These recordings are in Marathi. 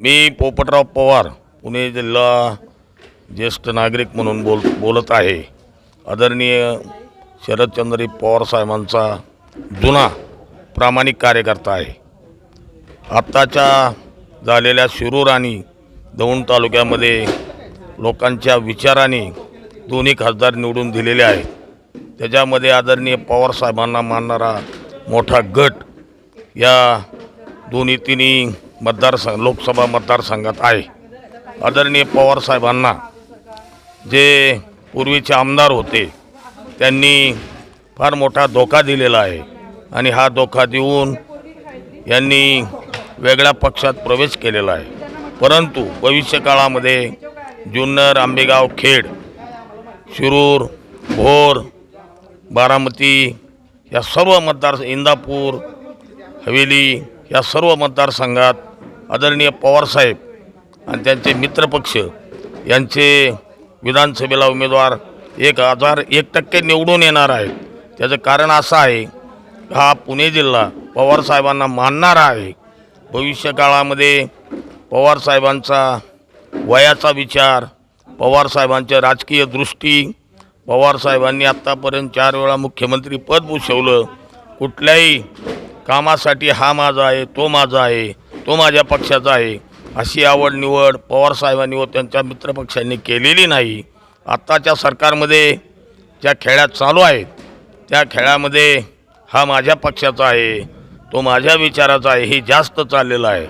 मी पोपटराव पवार पुणे जिल्हा ज्येष्ठ नागरिक म्हणून बोल बोलत आहे. आदरणीय शरदचंद्र पवार साहेबांचा जुना प्रामाणिक कार्यकर्ता आहे. आत्ताच्या झालेल्या शिरूर आणि दौंड तालुक्यामध्ये लोकांच्या विचाराने दोन्ही खासदार निवडून दिलेले आहेत. त्याच्यामध्ये आदरणीय पवार साहेबांना मानणारा मोठा गट या दोन्ही तिन्ही मतदारसंघ लोकसभा मतदारसंघात आहे. आदरणीय पवार साहेबांना जे पूर्वीचे आमदार होते त्यांनी फार मोठा धोका दिलेला आहे. आणि हा धोका देऊन यांनी वेगळ्या पक्षात प्रवेश केलेला आहे. परंतु भविष्यकाळामध्ये जुन्नर आंबेगाव खेड शिरूर भोर बारामती या सर्व मतदार इंदापूर हवेली या सर्व मतदारसंघात आदरणीय पवारसाहेब आणि त्यांचे मित्रपक्ष यांचे विधानसभेला उमेदवार एक हजार एक टक्के निवडून येणार आहेत. त्याचं कारण असं आहे हा पुणे जिल्हा पवारसाहेबांना मानणारा आहे. भविष्यकाळामध्ये पवारसाहेबांचा वयाचा विचार पवारसाहेबांच्या राजकीय दृष्टी पवारसाहेबांनी आत्तापर्यंत चार वेळा मुख्यमंत्री पद भूषवलं. कुठल्याही कामासाठी हा माझा आहे तो माझा आहे. तो माझ्या पक्षाचा आहे. अशी आवड निवड पवारसाहेबांनी व त्यांच्या मित्रपक्षांनी केलेली नाही. आत्ताच्या सरकारमध्ये ज्या खेळात चालू आहेत त्या खेळामध्ये हा माझ्या पक्षाचा आहे. तो माझ्या विचाराचा आहे. हे जास्त चाललेलं आहे.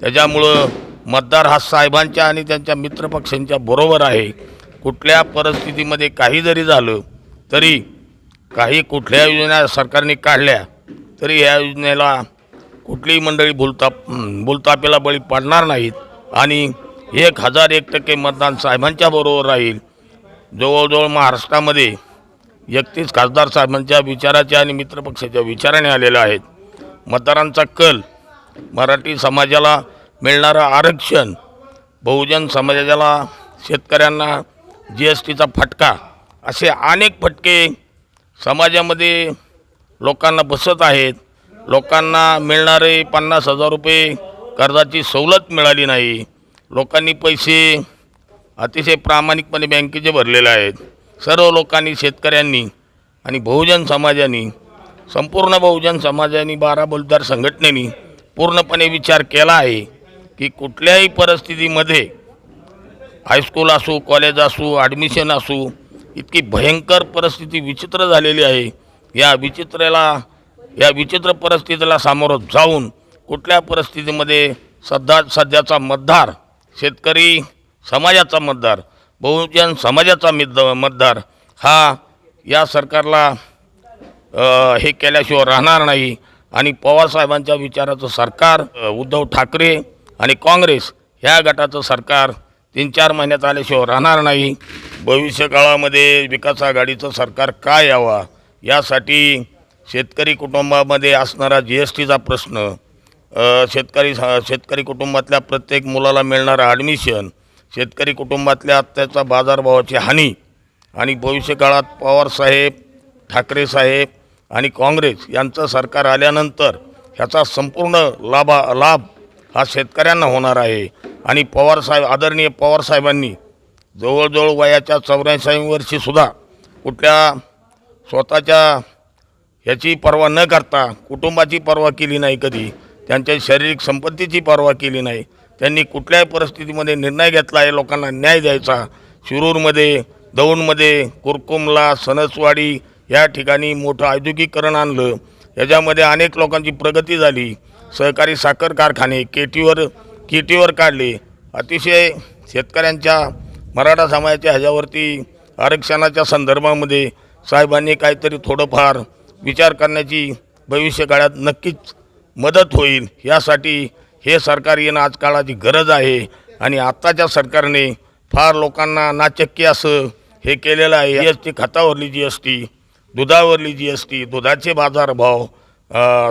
त्याच्यामुळं मतदार हा साहेबांच्या आणि त्यांच्या मित्रपक्षांच्या बरोबर आहे. कुठल्या परिस्थितीमध्ये काही जरी झालं तरी काही कुठल्या योजना सरकारने काढल्या तरी या योजनेला कुठलीही मंडळी भूलता भूलतापेला बळी पाडणार नाहीत. आणि एक हजार एक टक्के मतदान साहेबांच्या बरोबर राहील. जवळजवळ महाराष्ट्रामध्ये एकतीस खासदार साहेबांच्या विचाराच्या आणि मित्रपक्षाच्या विचाराने आलेल्या आहेत. मतदारांचा कल मराठी समाजाला मिळणारं आरक्षण बहुजन समाजाला शेतकऱ्यांना जी एस टीचा फटका असे अनेक फटके समाजामध्ये लोकांना बसत आहेत. लोकांना मिळणारे पन्नास हजार रुपये कर्जाची सवलत मिळाली नाही. लोकांनी पैसे अतिशय प्रामाणिकपणे बँकेचे भरलेले आहेत. सर्व लोकांनी शेतकऱ्यांनी आणि बहुजन समाजाने संपूर्ण बहुजन समाजाने बारा बोलदार संघटनेनी पूर्णपणे विचार केला आहे की कुठल्याही परिस्थितीमध्ये हायस्कूल असू कॉलेज असू ॲडमिशन असू इतकी भयंकर परिस्थिती विचित्र झालेली आहे. या विचित्रेला या विचित्र परिस्थितीला सामोरं जाऊन कुठल्या परिस्थितीमध्ये सध्या सध्याचा मतदार शेतकरी समाजाचा मतदार बहुजन समाजाचा मिद मतदार हा या सरकारला हे केल्याशिवाय राहणार नाही. आणि पवारसाहेबांच्या विचाराचं सरकार उद्धव ठाकरे आणि काँग्रेस ह्या गटाचं सरकार तीन चार महिन्यात आल्याशिवाय राहणार नाही. भविष्यकाळामध्ये विकास आघाडीचं सरकार काय यावा? यासाठी शेतकरी कुटुंबामध्ये असणारा जी एस टीचा प्रश्न शेतकरी शेतकरी कुटुंबातल्या प्रत्येक मुलाला मिळणारं ॲडमिशन शेतकरी कुटुंबातल्या आत्ताच्या बाजारभावाची हानी आणि भविष्यकाळात पवारसाहेब ठाकरे साहेब आणि काँग्रेस यांचं सरकार आल्यानंतर ह्याचा संपूर्ण लाभा लाभ हा शेतकऱ्यांना होणार आहे. आणि पवारसाहेब आदरणीय पवारसाहेबांनी जवळजवळ वयाच्या चौऱ्याऐंशी वर्षीसुद्धा कुठल्या स्वतःच्या ह्याची पर्वा न करता कुटुंबाची पर्वा केली नाही कधी त्यांच्या शारीरिक संपत्तीची पर्वा केली नाही त्यांनी कुठल्याही परिस्थितीमध्ये निर्णय घेतला आहे लोकांना न्याय द्यायचा. शिरूरमध्ये दौंडमध्ये कुरकुमला सणसवाडी या ठिकाणी मोठं औद्योगिकरण आणलं. याच्यामध्ये अनेक लोकांची प्रगती झाली. सहकारी साखर कारखाने केटीवर केटीवर काढले. अतिशय शेतकऱ्यांच्या मराठा समाजाच्या ह्याच्यावरती आरक्षणाच्या संदर्भामध्ये साहेबांनी काहीतरी थोडंफार विचार करण्याची भविष्यकाळात नक्कीच मदत होईल. यासाठी हे सरकार येणं आज काळाची गरज आहे आणि आत्ताच्या सरकारने फार लोकांना नाचक्की असं हे केलेलं आहे. जी एस टी खतावरली जी एस टी दुधावरली जी एस टी दुधाचे बाजारभाव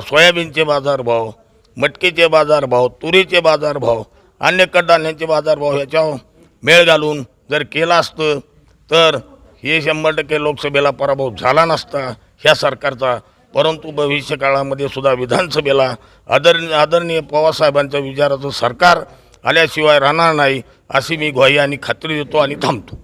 सोयाबीनचे बाजारभाव मटकीचे बाजारभाव तुरीचे बाजारभाव अन्य कडधान्यांचे बाजारभाव ह्याच्यावर मेळ घालून जर केला असतं तर हे शंभर टक्के लोकसभेला पराभव झाला नसता. ह्या सरकारचा परंतु भविष्य काळामध्ये सुद्धा विधानसभेला आदर आदरणीय पवारसाहेबांच्या विचाराचं सरकार आल्याशिवाय राहणार नाही अशी मी ग्वाही आणि खात्री देतो आणि थांबतो.